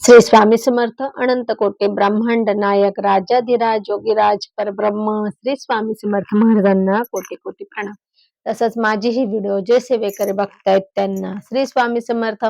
श्री स्वामी समर्थ अनंत कोटे ब्रह्मांड नायक राजाधिराज योगीराज परब्रह्म श्री स्वामी समर्थ महाराजांना कोटी कोटी प्रणाम. तसंच माझी ही व्हिडिओ जे सेवेकरी बघतायत त्यांना श्री स्वामी समर्थ.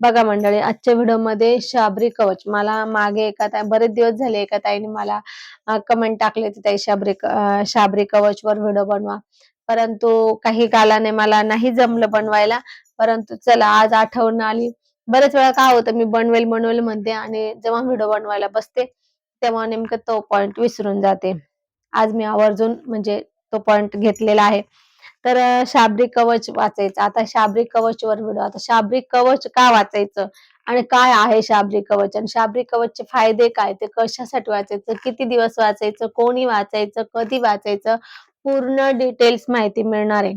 बघा मंडळी आजच्या व्हिडिओमध्ये शाबरी कवच. मला मागे एका ताई बरेच दिवस झाले एका ताईने मला कमेंट टाकले होते ताई शाबरी शाबरी कवच वर व्हिडिओ बनवा. परंतु काही कालाने मला नाही जमलं बनवायला. परंतु चला आज आठवण आली. बरेच वेळा काय होतं मी बनवेल बनवेल म्हणते आणि जेव्हा व्हिडिओ बनवायला बसते तेव्हा नेमकं तो पॉइंट विसरून जाते. आज मी आवर्जून म्हणजे तो पॉइंट घेतलेला आहे. तर अं, शाबरी कवच वाचायचं. आता शाबरी कवच वर व्हिडिओ. आता शाबरी कवच का वाचायचं? आणि काय आहे शाबरी कवच? आणि शाबरी कवचचे फायदे काय? ते कशासाठी वाचायचं? किती दिवस वाचायचं? कोणी वाचायचं? कधी वाचायचं? पूर्ण डिटेल्स माहिती मिळणार आहे.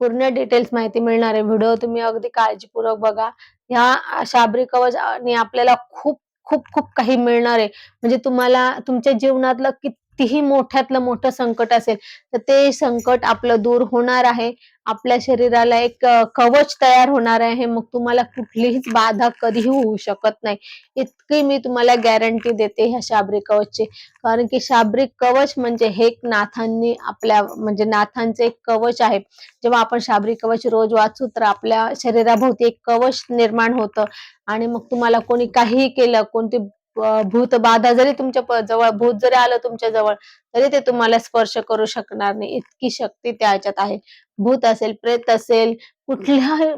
पूर्ण डिटेल्स माहिती मिळणार आहे. व्हिडिओ तुम्ही अगदी काळजीपूर्वक बघा. ह्या शाबरी कवच आणि आपल्याला खूप खूप खूप काही मिळणार आहे. म्हणजे तुम्हाला तुमच्या जीवनातलं कितीही मोठ्यातलं मोठं संकट असेल तर ते संकट आपलं दूर होणार आहे. आपल्या शरीराला एक कवच तयार होणार आहे. मग तुम्हाला कुठलीच बाधा कधीही होऊ शकत नाही. इतकी मी तुम्हाला गॅरंटी देते ह्या शाबरी कवचची. कारण की शाबरी कवच म्हणजे हे एक नाथांनी आपल्या म्हणजे नाथांचे एक कवच आहे. जेव्हा आपण शाबरी कवच रोज वाचू तर आपल्या शरीराभोवती एक कवच निर्माण होतं. आणि मग तुम्हाला कोणी काहीही केलं कोणती भूतबाधा भूत बाधा जरी तुमच्या जवळ भूत जरी आलं तुमच्या जवळ तरी ते तुम्हाला स्पर्श करू शकणार नाही. इतकी शक्ती त्याच्यात आहे. भूत असेल प्रेत असेल कुठल्याही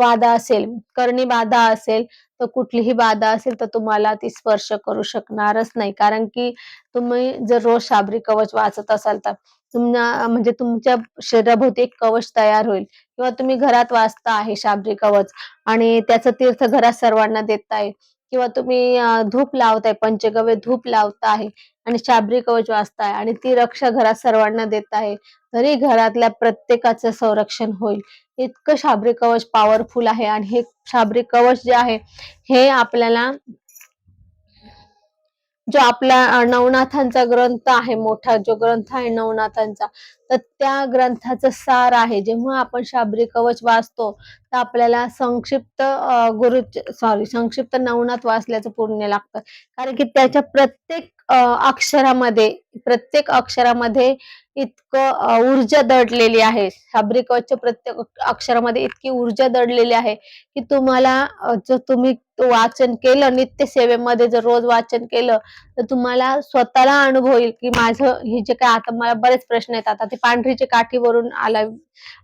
बाधा असेल करणी बाधा असेल तर कुठलीही बाधा असेल तर तुम्हाला ती स्पर्श करू शकणारच नाही. कारण की तुम्ही जर रोज शाबरी कवच वाचत असाल तर तुम्हाला म्हणजे तुमच्या शरीराभोवती एक कवच तयार होईल. किंवा तुम्ही घरात वाचता आहे शाबरी कवच आणि त्याचं तीर्थ घरात सर्वांना देताय. किंवा तुम्ही धूप लावताय पंचगव्य धूप लावताय आणि शाबरी कवच वाचताय आणि ती रक्षा घरात सर्वांना देत आहे तरी घरातल्या प्रत्येकाचं संरक्षण होईल. इतकं शाबरी कवच पॉवरफुल आहे आणि हे शाबरी कवच जे आहे हे आपल्याला जो आपला नवनाथांचा ग्रंथ आहे मोठा जो ग्रंथ आहे नवनाथांचा तर त्या ग्रंथाचं सार आहे. जेव्हा आपण शाबरी कवच वाचतो तर आपल्याला संक्षिप्त गुरु सॉरी संक्षिप्त नवनाथ वाचल्याचं पुण्य लागतं. कारण की त्याच्या प्रत्येक अक्षरामध्ये प्रत्येक अक्षरामध्ये इतकं ऊर्जा दडलेली आहे. फॅब्रिकॉच्या प्रत्येक अक्षरामध्ये इतकी ऊर्जा दडलेली आहे की तुम्हाला जर तुम्ही वाचन केलं नित्य सेवेमध्ये जर रोज वाचन केलं तर तुम्हाला स्वतःला अनुभव येईल की माझं हे जे काय आता मला बरेच प्रश्न येतात. आता ते पांढरीची काठीवरून आला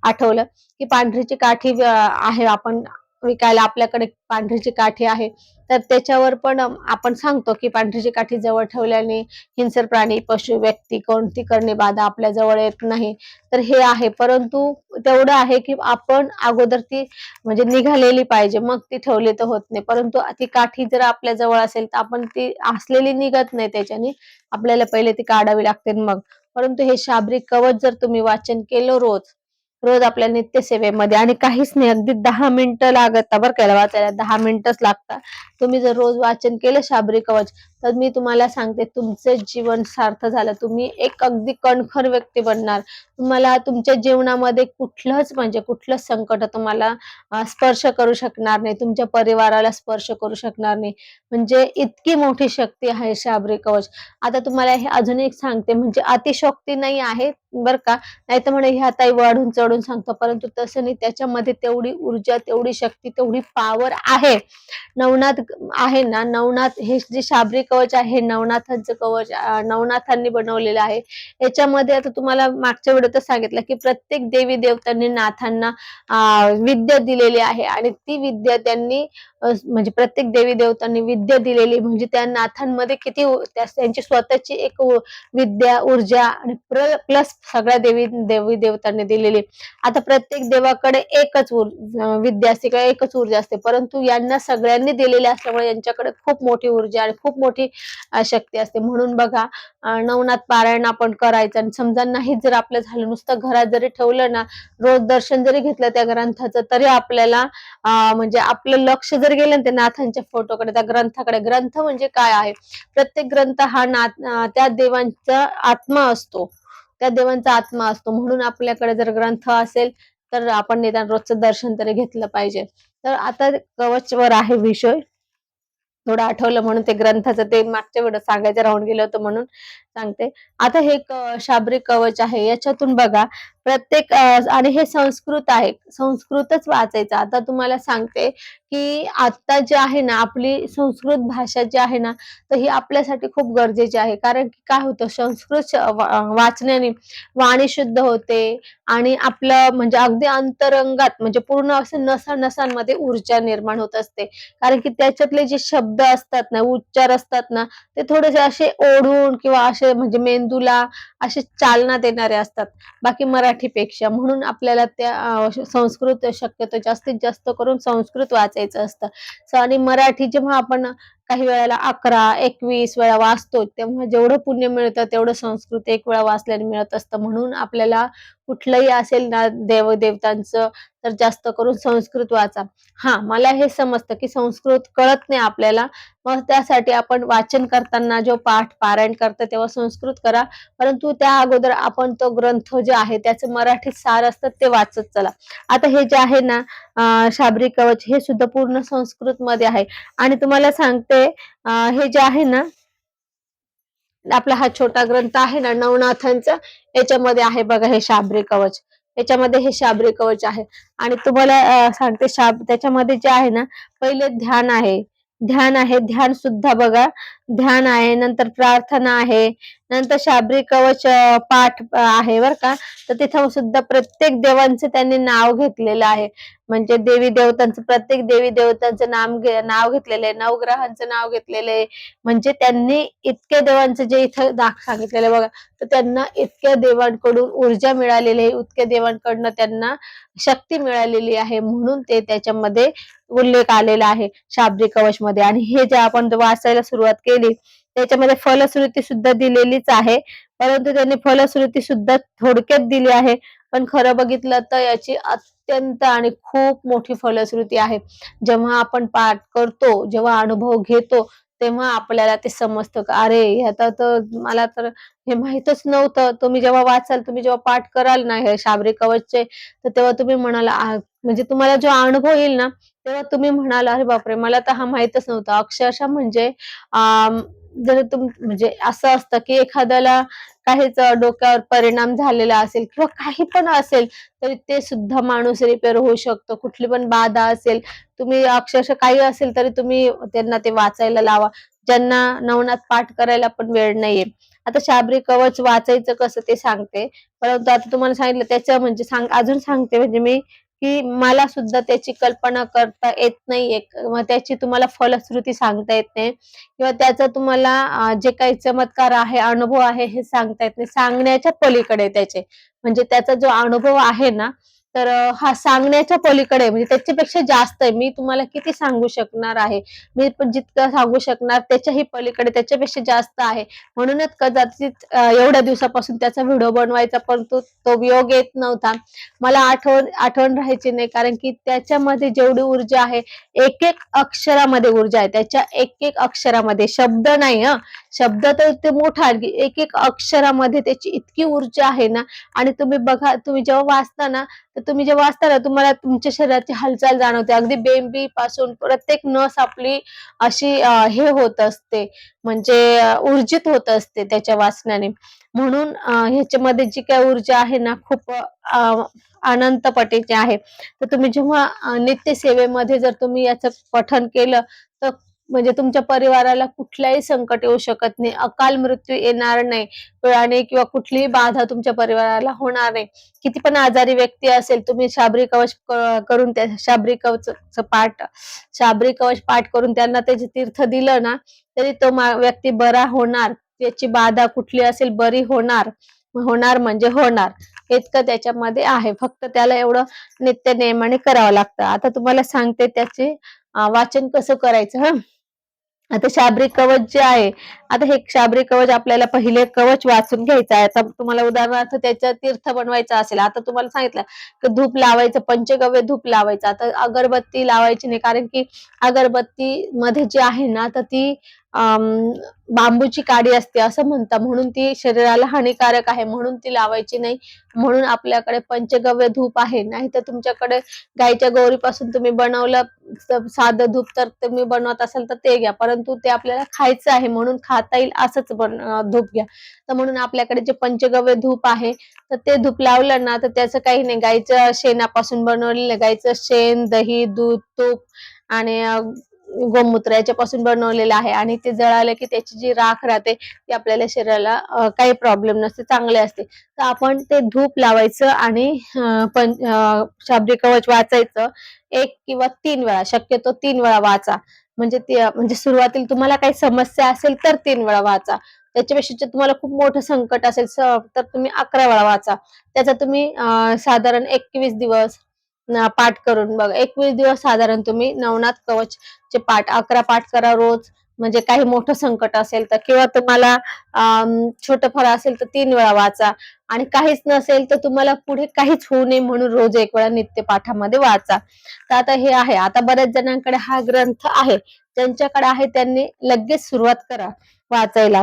आठवलं की पांढरीची काठी आहे आपण विकायला आपल्याकडे पांढरीची काठी आहे. तर त्याच्यावर पण आपण सांगतो की पांढरीची काठी जवळ ठेवल्याने हिंसर प्राणी पशु व्यक्ती कोणती करणे बाधा आपल्या जवळ येत नाही. तर हे आहे. परंतु तेवढं आहे की आपण अगोदर ती म्हणजे निघालेली पाहिजे. मग ती ठेवली तर होत नाही. परंतु ती काठी जर आपल्या जवळ असेल तर आपण ती असलेली निघत नाही त्याच्याने. आपल्याला पहिले ती काढावी लागते मग. परंतु हे शाब्रिक कवच जर तुम्ही वाचन केलं रोज रोज आपल्या नित्य सेवेमध्ये आणि काहीच नाही. अगदी दहा मिनिटं लागत बरं का वाचायला. दहा मिनिटच लागतात. तुम्ही जर रोज वाचन केलं शाबरी कवच तर मी तुम्हाला सांगते तुमचं जीवन सार्थ झालं. तुम्ही एक अगदी कणखर व्यक्ती बनणार. तुम्हाला तुमच्या जीवनामध्ये कुठलंच म्हणजे कुठलंच संकट तुम्हाला स्पर्श करू शकणार नाही. तुमच्या परिवाराला स्पर्श करू शकणार नाही. म्हणजे इतकी मोठी शक्ती आहे शाबरी कवच. आता तुम्हाला हे अजून एक सांगते म्हणजे अतिशोक्ती नाही आहे बर का? नाही तर म्हणे हे आता वाढून चढून सांगतो. परंतु तसं नाही त्याच्यामध्ये तेवढी ऊर्जा तेवढी शक्ती तेवढी पॉवर आहे. नवनाथ आहे ना नवनाथ हे जे शाबरी कवच आहे नवनाथांचं कवच नवनाथांनी बनवलेलं आहे. याच्यामध्ये आता तुम्हाला मागच्या व्हिडिओतच सांगितलं की प्रत्येक देवी देवतांनी नाथांना विद्या दिलेली आहे आणि ती विद्या त्यांनी म्हणजे प्रत्येक देवी देवतांनी विद्या दिलेली म्हणजे त्या नाथांमध्ये किती त्यांची स्वतःची एक विद्या ऊर्जा आणि प्लस सगळ्या देवी देवी देवतांनी दिलेली आता प्रत्येक देवाकडे एकच विद्या असते किंवा एकच ऊर्जा असते. परंतु यांना सगळ्यांनी दिलेली असल्यामुळे यांच्याकडे खूप मोठी ऊर्जा आणि खूप मोठी मोठी शक्ती असते. म्हणून बघा नवनाथ पारायण आपण करायचं आणि समजा नाही जर आपलं झालं नुसतं घरात जरी ठेवलं ना रोज दर्शन जरी घेतलं त्या ग्रंथाचं तरी आपल्याला म्हणजे आपलं लक्ष जर गेलं ना त्या नाथांच्या फोटोकडे त्या ग्रंथाकडे ग्रंथ म्हणजे काय आहे? प्रत्येक ग्रंथ हा नाथ त्या देवांचा आत्मा असतो. त्या देवांचा आत्मा असतो. म्हणून आपल्याकडे जर ग्रंथ असेल तर आपण निदान रोजचं दर्शन तरी घेतलं पाहिजे. तर आता कवचवर आहे विषय. थोडं आठवलं म्हणून ते ग्रंथाचं ते मागच्या वेळेस सांगायचं राहून गेलं होतं म्हणून. सांगते. आता हे क- कवच आहे याच्यातून बघा प्रत्येक आणि हे संस्कृत आहे. संस्कृतच वाचायचं. आता तुम्हाला सांगते की आता जे आहे ना आपली संस्कृत भाषा जी आहे ना तर ही आपल्यासाठी खूप गरजेची आहे. कारण की काय होतं संस्कृत वाचण्याने वाणी शुद्ध होते आणि आपलं म्हणजे अगदी अंतरंगात म्हणजे पूर्ण असं नसा नसांमध्ये ऊर्जा निर्माण होत असते. कारण की त्याच्यातले जे शब्द असतात ना उच्चार असतात ना ते थोडेसे असे ओढून किंवा असे म्हणजे मेंदूला असे चालना देणारे असतात. बाकी मराठीपेक्षा. म्हणून आपल्याला त्या संस्कृत शक्यतो जास्तीत जास्त करून संस्कृत वाचायचं असतं. आणि मराठी जेव्हा आपण काही वेळेला अकरा एकवीस वेळा वाचतो. तेव्हा जेवढं पुण्य मिळतं तेवढं संस्कृत एक वेळा वाचल्याने मिळत असतं. म्हणून आपल्याला कुठलंही असेल ना देवदेवतांचं तर जास्त करून संस्कृत वाचा. हा मला हे समजतं की संस्कृत कळत नाही आपल्याला. मग त्यासाठी आपण वाचन करताना जो पाठ पारायण करतो तेव्हा संस्कृत करा. परंतु त्या अगोदर आपण तो ग्रंथ जे आहे त्याचं मराठीत सार असतं ते वाचत चला. आता हे जे आहे ना शाबरी कवच हे सुद्धा पूर्ण संस्कृत मध्ये आहे. आणि तुम्हाला सांगते त्यामुळे हे जे आहे ना आपला हा छोटा ग्रंथ आहे ना नवनाथांचा याच्यामध्ये आहे बघा हे शाबरी कवच. याच्यामध्ये हे शाबरी कवच आहे. आणि तुम्हाला सांगते शाब त्याच्यामध्ये जे आहे ना पहिले ध्यान आहे. ध्यान आहे ध्यान सुद्धा बघा. ध्यान आहे नंतर प्रार्थना आहे नंतर शाबरी कवच पाठ आहे बर का. तर तिथं सुद्धा प्रत्येक देवांचं त्यांनी नाव घेतलेलं आहे. म्हणजे देवी देवतांचं प्रत्येक देवी देवतांचं नाम घे- नाव घेतलेलं आहे नवग्रहांचं नाव घेतलेलं आहे. म्हणजे त्यांनी इतक्या देवांचं जे इथं दाख सांगितलेलं आहे बघा तर त्यांना इतक्या देवांकडून ऊर्जा मिळालेली आहे इतक्या देवांकडनं त्यांना शक्ती मिळालेली आहे म्हणून ते त्याच्यामध्ये उल्लेख आलेला आहे शाब्दी कवच मध्ये आणि हे जे आपण वाचायला सुरुवात केली केली त्याच्यामध्ये फलश्रुती सुद्धा दिलेलीच आहे. परंतु त्यांनी फलश्रुती सुद्धा थोडक्यात दिली आहे. पण खरं बघितलं तर याची अत्यंत आणि खूप मोठी फलश्रुती आहे. जेव्हा आपण पाठ करतो जेव्हा अनुभव घेतो तेव्हा आपल्याला ते समजतं का अरे ह्याचा तर मला तर हे माहितच नव्हतं. तुम्ही जेव्हा वाचाल तुम्ही जेव्हा पाठ कराल ना हे शाबरी कवचचे तर तेव्हा तुम्ही म्हणाला म्हणजे तुम्हाला जो अनुभव येईल ना तेव्हा तुम्ही म्हणाल अरे बापरे मला तर हा माहीतच नव्हता. अक्षरशः म्हणजे जर तुम म्हणजे असं असतं की एखाद्याला काहीच डोक्यावर परिणाम झालेला असेल किंवा काही पण असेल तरी ते सुद्धा माणूस रिपेअर होऊ शकतो. कुठली पण बाधा असेल तुम्ही अक्षरशः काही असेल तरी तुम्ही त्यांना ते वाचायला लावा. ज्यांना नवनाथ पाठ करायला पण वेळ नाहीये. आता शाबरी कवच वाचायचं कसं ते सांगते. परंतु आता तुम्हाला सांगितलं त्याचं म्हणजे सांग अजून सांगते. म्हणजे मी की मला सुद्धा त्याची कल्पना करता येत नाहीये. मग त्याची तुम्हाला फलश्रुती सांगता येत नाही. किंवा त्याचा तुम्हाला जे काही चमत्कार आहे अनुभव आहे हे सांगता येत नाही. सांगण्याच्या पलीकडे त्याचे. म्हणजे त्याचा जो अनुभव आहे ना तर हा सांगण्याच्या पलीकडे म्हणजे त्याच्यापेक्षा जास्त आहे. मी तुम्हाला किती सांगू शकणार आहे? मी जितकं सांगू शकणार त्याच्याही पलीकडे त्याच्यापेक्षा जास्त आहे. म्हणूनच कदाचित एवढ्या दिवसापासून त्याचा व्हिडिओ बनवायचा परंतु तो योग येत नव्हता. मला आठवण आठवण राहायची नाही कारण की त्याच्यामध्ये जेवढी ऊर्जा आहे एक एक अक्षरामध्ये ऊर्जा आहे. त्याच्या एक एक अक्षरामध्ये शब्द नाही हा. शब्द तर ते मोठा एक एक अक्षरामध्ये त्याची इतकी ऊर्जा आहे ना आणि तुम्ही बघा तुम्ही जेव्हा वाचता ना तर तुम्ही जेव्हा असता ना तुम्हाला तुमच्या शरीराची हालचाल जाणवते. अगदी बेंबी पासून प्रत्येक नस आपली अशी हे होत असते. म्हणजे ऊर्जित होत असते त्याच्या वाचनाने म्हणून ह्याच्यामध्ये जी काय ऊर्जा आहे ना खूप अनंत पटीची आहे. तर तुम्ही जेव्हा नित्य सेवेमध्ये जर तुम्ही याचं पठन केलं तर म्हणजे तुमच्या परिवाराला कुठलाही संकट येऊ शकत नाही. अकाल मृत्यू येणार नाही. आणि किंवा कुठलीही बाधा तुमच्या परिवाराला होणार नाही. किती पण आजारी व्यक्ती असेल तुम्ही शाबरी कवच करून त्या शाबरी कवच पाठ शाबरी कवच पाठ करून त्यांना त्याचे तीर्थ दिलं ना तरी तो व्यक्ती बरा होणार. त्याची बाधा कुठली असेल बरी होणार. होणार म्हणजे होणार. इतकं त्याच्यामध्ये आहे. फक्त त्याला एवढं नित्य नियमाने करावं लागतं. आता तुम्हाला सांगते त्याचे वाचन कसं करायचं हा? आता शाबरी कवच जे आहे आता हे शाबरी कवच आपल्याला पहिले कवच वाचून घ्यायचं आहे. आता तुम्हाला उदाहरणार्थ त्याच्या तीर्थ बनवायचं असेल आता तुम्हाला सांगितलं की धूप लावायचं पंचगव्य धूप लावायचं. आता अगरबत्ती लावायची नाही कारण की अगरबत्ती मध्ये जी आहे ना तर ती बांबूची काडी असते असं म्हणतात. म्हणून ती शरीराला हानिकारक आहे म्हणून ती लावायची नाही. म्हणून आपल्याकडे पंचगव्य धूप आहे. नाही तर तुमच्याकडे गाईच्या गौरीपासून तुम्ही बनवलं साधं धूप तर तुम्ही बनवत असाल तर ते घ्या. परंतु ते आपल्याला खायचं आहे म्हणून खाता येईल असंच बन धूप घ्या. तर म्हणून आपल्याकडे जे पंचगव्य धूप आहे तर ते धूप लावलं ना तर त्याचं काही नाही. गाईच्या शेणापासून बनवलेलं गाईचं शेण दही दूध तूप आणि गोमूत्र याच्यापासून बनवलेलं आहे आणि ते जळालं की त्याची जी राख राहते ती आपल्याला शरीराला काही प्रॉब्लेम नसते चांगले असते. तर आपण ते धूप लावायचं आणि पण शाब्दी शाब्दिक कवच वाचायचं. एक किंवा तीन वेळा शक्यतो तीन वेळा वाचा. म्हणजे ते म्हणजे सुरुवातीला तुम्हाला काही समस्या असेल तर तीन वेळा वाचा. त्याच्यापेक्षा जर तुम्हाला खूप मोठं संकट असेल तर तुम्ही अकरा वेळा वाचा. त्याचा तुम्ही साधारण एकवीस दिवस पाठ करून बघा. एकवीस दिवस साधारण तुम्ही नवनाथ कवच चे पाठ अकरा पाठ करा रोज. म्हणजे काही मोठं संकट असेल तर किंवा तुम्हाला छोट फळ असेल तर तीन वेळा वाचा. आणि काहीच नसेल तर तुम्हाला पुढे काहीच होऊ नये म्हणून रोज एक वेळा नित्य पाठामध्ये वाचा. तर आता हे आहे. आता बऱ्याच जणांकडे हा ग्रंथ आहे. ज्यांच्याकडे आहे त्यांनी लगेच सुरुवात करा वाचायला.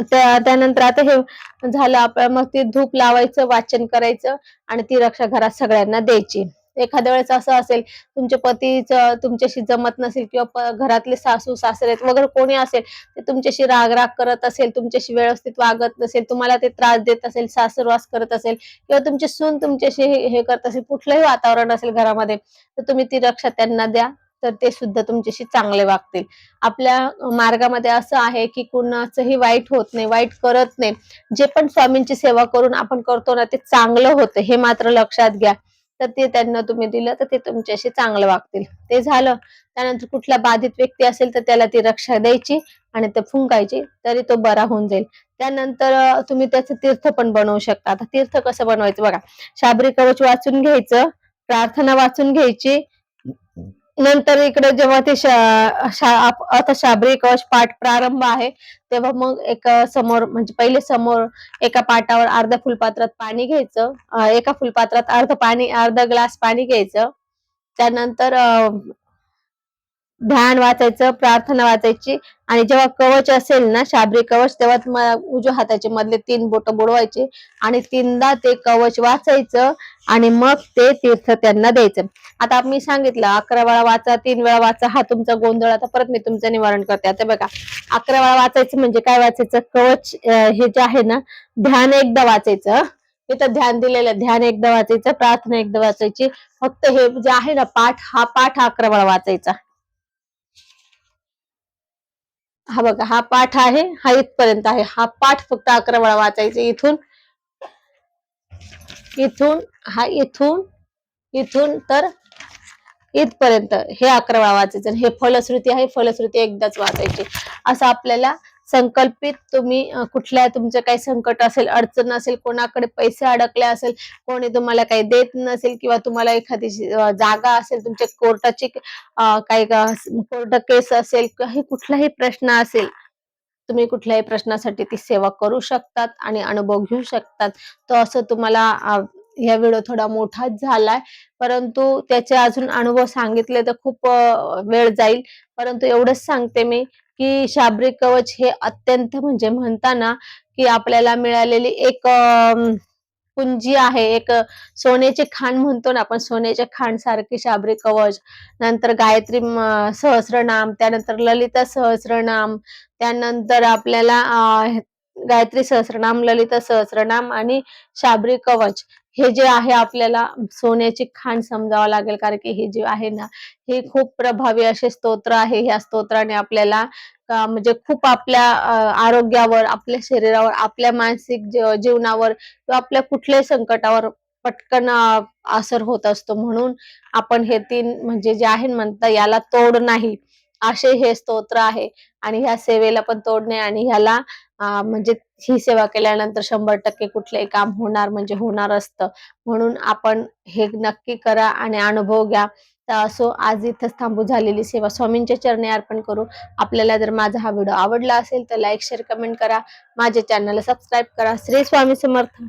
त्यानंतर आता हे झालं आपलं मग ते धूप लावायचं वाचन करायचं आणि ती रक्षा घरात सगळ्यांना द्यायची. एखाद्या वेळेस असं असेल तुमच्या पतीचं तुमच्याशी जमत नसेल किंवा घरातले सासू सासरे वगैरे कोणी असेल ते तुमच्याशी राग राग करत असेल तुमच्याशी व्यवस्थित वागत नसेल तुम्हाला ते त्रास देत असेल सासरवास करत असेल किंवा तुमची सून तुमच्याशी हे करत असेल कुठलंही वातावरण असेल घरामध्ये तर तुम्ही ती रक्षा त्यांना द्या. तर ते सुद्धा तुमच्याशी चांगले वागतील. आपल्या मार्गामध्ये असं आहे की कुणाचंही वाईट होत नाही वाईट करत नाही. जे पण स्वामींची सेवा करून आपण करतो ना ते चांगलं होतं हे मात्र लक्षात घ्या. तर ते त्यांना तुम्ही दिलं तर ते तुमच्याशी चांगलं वागतील. ते झालं. त्यानंतर कुठला बाधित व्यक्ती असेल तर त्याला ती रक्षा द्यायची आणि ते फुंकायची तरी तो बरा होऊन जाईल. त्यानंतर तुम्ही त्याचं तीर्थ पण बनवू शकता. आता तीर्थ कसं बनवायचं बघा. शाबरी कवच वाचून घ्यायचं प्रार्थना वाचून घ्यायची नंतर इकडे जेव्हा ते शा- शा- आप- आता शाबरी कवच पाठ प्रारंभ आहे तेव्हा मग एक समोर म्हणजे पहिले समोर एका पाटावर अर्ध्या फुलपात्रात पाणी घ्यायचं एका फुलपात्रात अर्ध पाणी अर्धा ग्लास पाणी घ्यायचं. त्यानंतर ध्यान वाचायचं प्रार्थना वाचायची. आणि जेव्हा कवच असेल ना शाबरी कवच तेव्हा उजव्या हाताचे मधले तीन बोट बुडवायचे. आणि तीनदा ते कवच वाचायचं आणि मग ते तीर्थ त्यांना द्यायचं. आता मी सांगितलं अकरा वेळा वाचा तीन वेळा वाचा. हा तुमचा गोंधळ. आता परत मी तुमचं निवारण करते. आता बघा अकरा वेळा वाचायचं म्हणजे काय वाचायचं? कवच हे जे आहे ना ध्यान एकदा वाचायचं इथं ध्यान दिलेलं ध्यान एकदा वाचायचं प्रार्थना एकदा वाचायची. फक्त हे जे आहे ना पाठ हा पाठ अकरा वेळा वाचायचा. हा बघा हा पाठ आहे हा इथपर्यंत आहे. हा पाठ फक्त अकरा वेळा वाचायचा इथून. इथून हा इथून इथून तर इथपर्यंत हे अकरा वेळा वाचायचं. हे फलश्रुती आहे फलश्रुती एकदाच वाचायची. असं आपल्याला संकल्पित तुम्ही कुठल्या तुमचं काही संकट असेल अडचण असेल कोणाकडे पैसे अडकले असेल कोणी तुम्हाला काही देत नसेल किंवा तुम्हाला एखादी जागा असेल तुमच्या कोर्टाची काही कोर्ट केस असेल काही कुठलाही प्रश्न असेल तुम्ही कुठल्याही प्रश्नासाठी ती सेवा करू शकतात आणि अनुभव घेऊ शकतात. तर असं तुम्हाला या व्हिडिओ थोडा मोठाच झालाय परंतु त्याचे अजून अनुभव सांगितले तर खूप वेळ जाईल. परंतु एवढंच सांगते मी की शाबरी कवच हे अत्यंत म्हणजे म्हणताना की आपल्याला मिळालेली एक कुंजी आहे. एक सोन्याचे खाण म्हणतो ना आपण सोन्याच्या खाण सारखी शाबरी कवच. नंतर गायत्री सहस्रनाम त्यानंतर ललिता सहस्रनाम त्यानंतर आपल्याला गायत्री सहस्रनाम ललिता सहस्रनाम आणि शाबरी कवच. हे जे आहे आपल्याला सोन्याची खाण समजावं लागेल कारण की हे जे आहे ना हे खूप प्रभावी असे स्तोत्र आहे. ह्या स्तोत्राने आपल्याला म्हणजे खूप आपल्या आरोग्यावर आपल्या शरीरावर आपल्या मानसिक जीवनावर किंवा आपल्या कुठल्याही संकटावर पटकन असर होत असतो. म्हणून आपण हे तीन म्हणजे जे आहे म्हणता याला तोड नाही. असे हे स्तोत्र आहे. आणि ह्या सेवेला पण तोडणे आणि ह्याला म्हणजे ही सेवा केल्यानंतर शंभर टक्के कुठलंही काम होणार म्हणजे होणार असतं. म्हणून आपण हे नक्की करा आणि अनुभव घ्या. तर असो आज इथंच थांबू झालेली सेवा. स्वामींच्या चरणी अर्पण करू. आपल्याला जर माझा हा व्हिडिओ आवडला असेल तर लाईक शेअर कमेंट करा. माझ्या चॅनलला सबस्क्राईब करा. श्री स्वामी समर्थ.